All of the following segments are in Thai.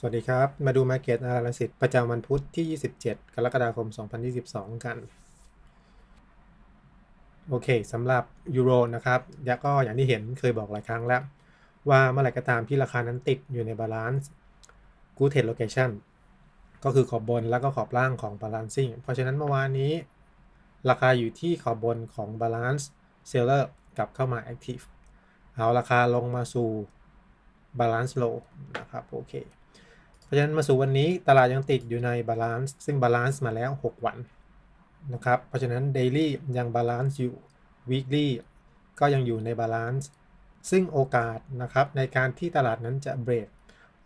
สวัสดีครับ มาดู Market Analysis ประจำวันพุธที่ 27 กรกฎาคม 2022 กัน โอเคสำหรับยูโรนะครับยก็อย่างที่เห็นเคยบอกหลายครั้งแล้ว ว่าเมื่อไหร่ก็ตามที่ราคานั้นติดอยู่ในบาลานซ์ Good Head Location ก็คือขอบบนแล้วก็ขอบล่างของ Balancing เพราะฉะนั้นเมื่อวานนี้ ราคาอยู่ที่ขอบบนของ Balance Seller กลับเข้ามา Active เอาราคาลงมาสู่ Balance Low นะครับโอเค เพราะฉะนั้นมาสู่วันนี้ตลาดยังติดอยู่ในบาลานซ์ซึ่งบาลานซ์มาแล้ว 6 วันนะครับเพราะฉะนั้น Daily ยังบาลานซ์อยู่ Weekly ก็ยังอยู่ในบาลานซ์ซึ่งโอกาสนะครับในการที่ตลาดนั้นจะเบรก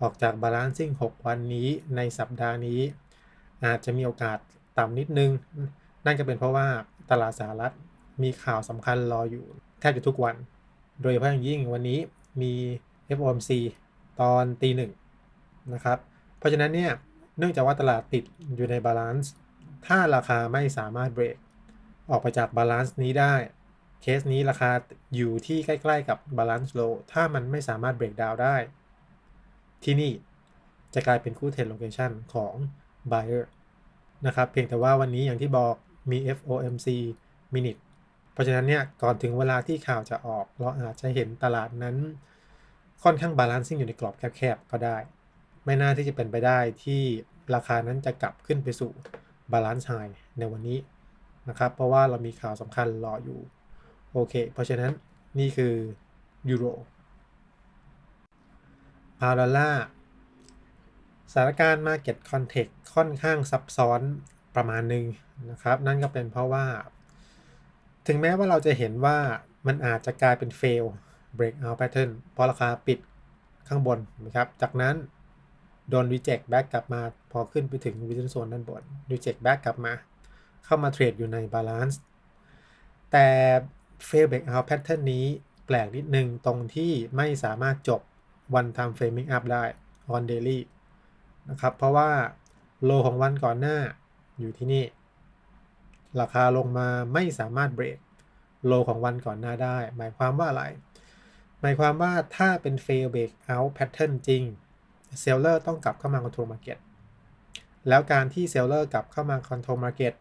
ออกจากบาลานซ์ซิ่ง6 วันนี้ในสัปดาห์นี้ อาจจะมีโอกาสต่ำนิดนึง นั่นก็เป็นเพราะว่าตลาดสหรัฐมีข่าวสำคัญรออยู่แทบจะทุกวัน โดยเฉพาะอย่างยิ่งวันนี้มี FOMC ตอนตีหนึ่งนะครับ เพราะฉะนั้นเนี่ย เนื่องจากว่าตลาดติดอยู่ในบาลานซ์ ถ้าราคาไม่สามารถเบรกออกไปจากบาลานซ์นี้ได้ เคสนี้ราคาอยู่ที่ใกล้ๆกับบาลานซ์โลถ้ามันไม่สามารถเบรกดาวได้ ที่นี่จะกลายเป็นคู่เทรดโลเคชันของ buyer นะครับ เพียงแต่ว่าวันนี้อย่างที่บอกมี FOMC minute เพราะฉะนั้นเนี่ยก่อนถึงเวลาที่ข่าวจะออก เราอาจจะเห็นตลาดนั้น ค่อนข้างบาลานซิ่งอยู่ในกรอบแคบๆก็ได้ ไม่น่าที่จะเป็นไปได้ที่ราคานั้นจะกลับขึ้นไปสู่บาลานซ์ไฮในวันนี้นะครับ เพราะว่าเรามีข่าวสำคัญรออยู่ โอเค เพราะฉะนั้นนี่คือยูโรพาวดอลลาร์สถานการณ์ Market Context ค่อนข้างซับซ้อนประมาณหนึ่งนะครับ นั่นก็เป็นเพราะว่า ถึงแม้ว่าเราจะเห็นว่ามันอาจจะกลายเป็น fail breakout pattern เพราะราคาปิดข้างบนนะครับ จากนั้น โดน reject back กลับมาพอขึ้นไปถึง resistance zone ด้านบน reject back กลับมา เข้ามาเทรดอยู่ใน balance แต่ fail breakout pattern นี้แปลกนิดนึงตรงที่ไม่สามารถจบ one time framing up ได้ on daily นะครับเพราะว่า low ของวันก่อนหน้าอยู่ที่นี่ ราคาลงมาไม่สามารถเบรก low ของวันก่อนหน้าได้ หมายความว่าอะไร หมายความว่าถ้าเป็น fail breakout pattern จริง seller ต้องกลับเข้ามา control market แล้วการที่ seller กลับเข้ามา control market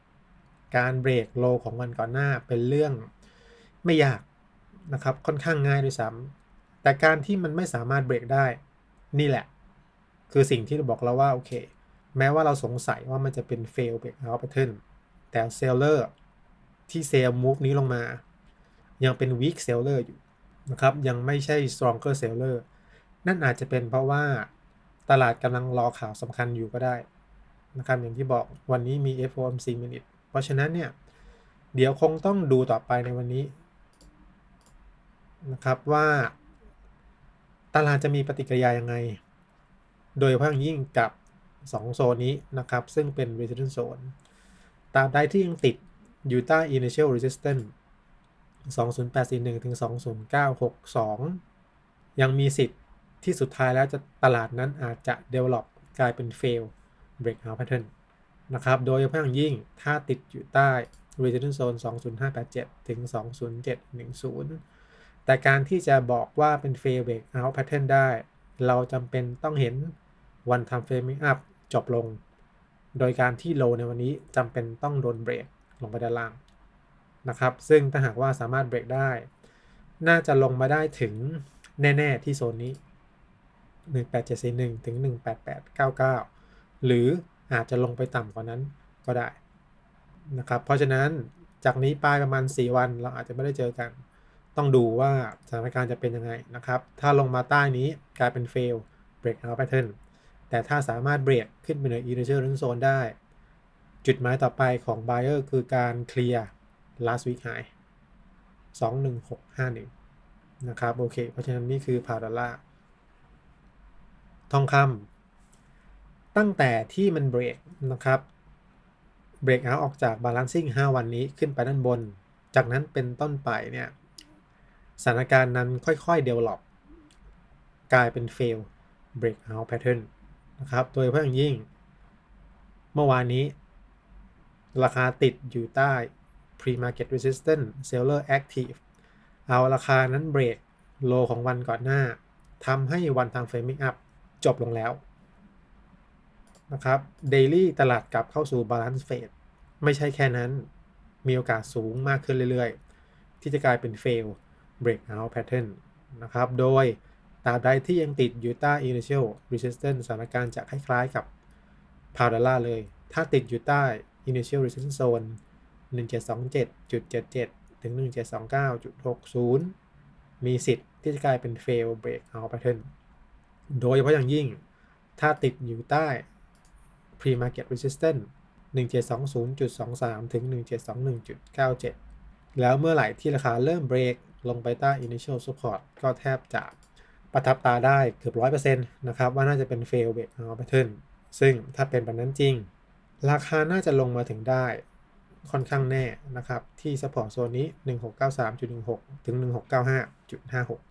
การเบรก low ของวันก่อนหน้าเป็นเรื่องไม่ยากนะครับค่อนข้างง่ายด้วยซ้ำแต่การที่มันไม่สามารถเบรกได้นี่แหละ คือสิ่งที่เราบอกเราว่าโอเค แม้ว่าเราสงสัยว่ามันจะเป็น fail breakout pattern แต่ seller ที่เซลล์ move นี้ลงมา ยังเป็น weak seller อยู่นะครับ ยังไม่ใช่ stronger seller นั่นอาจจะเป็นเพราะว่า ตลาดกำลังรอข่าวสำคัญอยู่ก็ได้นะครับอย่างที่บอกวันนี้มี FOMC minute เพราะฉะนั้นเนี่ย เดี๋ยวคงต้องดูต่อไปในวันนี้นะครับว่า ตลาดจะมีปฏิกิริยายังไง โดยเฉพาะอย่างยิ่งกับ 2 โซนนี้นะครับ ซึ่งเป็น resistance zone ตราบใดที่ยังติดอยู่ใต้ initial resistance 20841ถึง20962 ยังมีสิทธิ์ ที่สุดท้ายแล้วจะตลาดนั้นอาจจะ develop กลายเป็น fail breakout pattern นะครับ โดยเฉพาะอย่างยิ่งถ้าติดอยู่ใต้ resistance zone 20587 ถึง 20710 แต่การที่จะบอกว่าเป็น fail breakout pattern ได้ เราจำเป็นต้องเห็น one time framing up จบลง โดยการที่ low ในวันนี้จำเป็นต้องโดนเบรกลงไปด้านล่างนะครับ ซึ่งถ้าหากว่าสามารถเบรกได้ น่าจะลงมาได้ถึงแน่ ๆ ที่โซนนี้ 18741 ถึง 18899 หรืออาจจะลงไปต่ำกว่านั้นก็ได้นะครับเพราะฉะนั้นจากนี้ไปประมาณ 4 วันเราอาจจะไม่ได้เจอกัน ต้องดูว่าสถานการณ์จะเป็นยังไงนะครับ ถ้าลงมาใต้นี้กลายเป็น fail breakout pattern แต่ถ้าสามารถเบรกขึ้นไปใน initial zone ได้ จุดหมายต่อไปของ buyer คือการเคลียร์ last week high 21651 นะครับ โอเค เพราะฉะนั้นนี่คือพาวดอลลา ทองคำตั้งแต่ที่มันเบรกนะครับเบรกเอาออกจากบาลานซิ่ง5 วันนี้ขึ้นไปด้านบน จากนั้นเป็นต้นไปเนี่ยสถานการณ์นั้นค่อยๆ develop กลายเป็น fail breakout pattern นะครับ โดยเฉพาะอย่างยิ่ง เมื่อวานนี้ ราคาติดอยู่ใต้ pre-market resistance seller active เอาราคานั้นเบรกโลของวันก่อนหน้าทำให้วันทาง framing up จบลงแล้วนะครับ Daily ตลาดกลับเข้าสู่ Balance Phase ไม่ใช่แค่นั้น มีโอกาสสูงมากขึ้นเรื่อยๆ ที่จะกลายเป็น Fail Breakout Pattern นะครับ โดยตราบใดที่ยังติดอยู่ใต้ Initial Resistance สถานการณ์จะคล้ายๆกับพาวดอลลาเลย ถ้าติดอยู่ใต้ initial resistance zone 1727.77 ถึง 1729.60 มีสิทธิ์ที่จะกลายเป็น fail breakout pattern โดยเฉพาะอย่างยิ่ง ถ้าติดอยู่ใต้ pre market resistance 1720.23 ถึง 1721.97 แล้วเมื่อไหร่ที่ราคาเริ่มเบรกลงไปใต้ initial support ก็แทบจะประทับตาได้เกือบ 100%นะครับ ว่าน่าจะเป็น fail breakout pattern ซึ่งถ้าเป็นแบบนั้นจริง ราคาน่าจะลงมาถึงได้ค่อนข้างแน่นะครับ ที่ support โซนนี้ 1693.16 ถึง 1695.56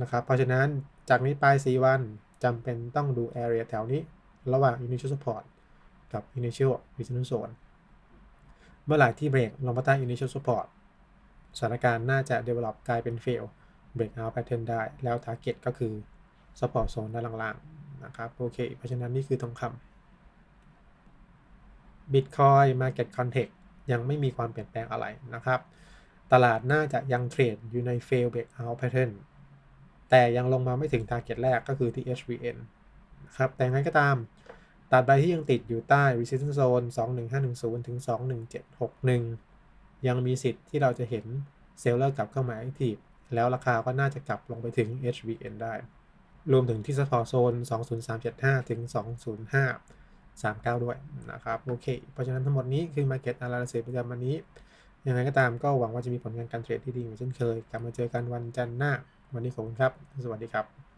นะครับ เพราะฉะนั้นจากนี้ไป 4 วันจำเป็นต้องดู area แถวนี้ ระหว่าง initial support กับ initial resistance zone เมื่อไหร่ที่เบรกลงมาใต้ initial support สถานการณ์น่าจะ develop กลายเป็น fail breakout pattern ได้ แล้ว target ก็คือ support zone ด้านล่างๆนะครับ โอเค เพราะฉะนั้นนี่คือทองคำ Bitcoin Market Context ยังไม่มีความเปลี่ยนแปลงอะไรนะครับ ตลาดน่าจะยังเทรดอยู่ใน fail breakout pattern แต่ยังลงมาไม่ถึง target แรกก็คือที่ HVN นะครับ แต่งั้นก็ตามตัดใบที่ยังติดอยู่ใต้ resistance zone 21510 ถึง 21761 ยังมีสิทธิ์ที่เราจะเห็นเซลเลอร์กลับเข้ามา active แล้วราคาก็น่าจะกลับลงไปถึง HVN ได้ รวมถึงที่ support zone 20375 ถึง 20539 ด้วยนะครับ โอเค เพราะฉะนั้นทั้งหมดนี้คือ Market Analysis ประจำวันนี้ ยังไงก็ตามก็หวังว่าจะมีผลงานการเทรดที่ดีเหมือนเช่นเคย กลับมาเจอกันวันจันทร์หน้า วันนี้ขอบคุณครับ สวัสดีครับ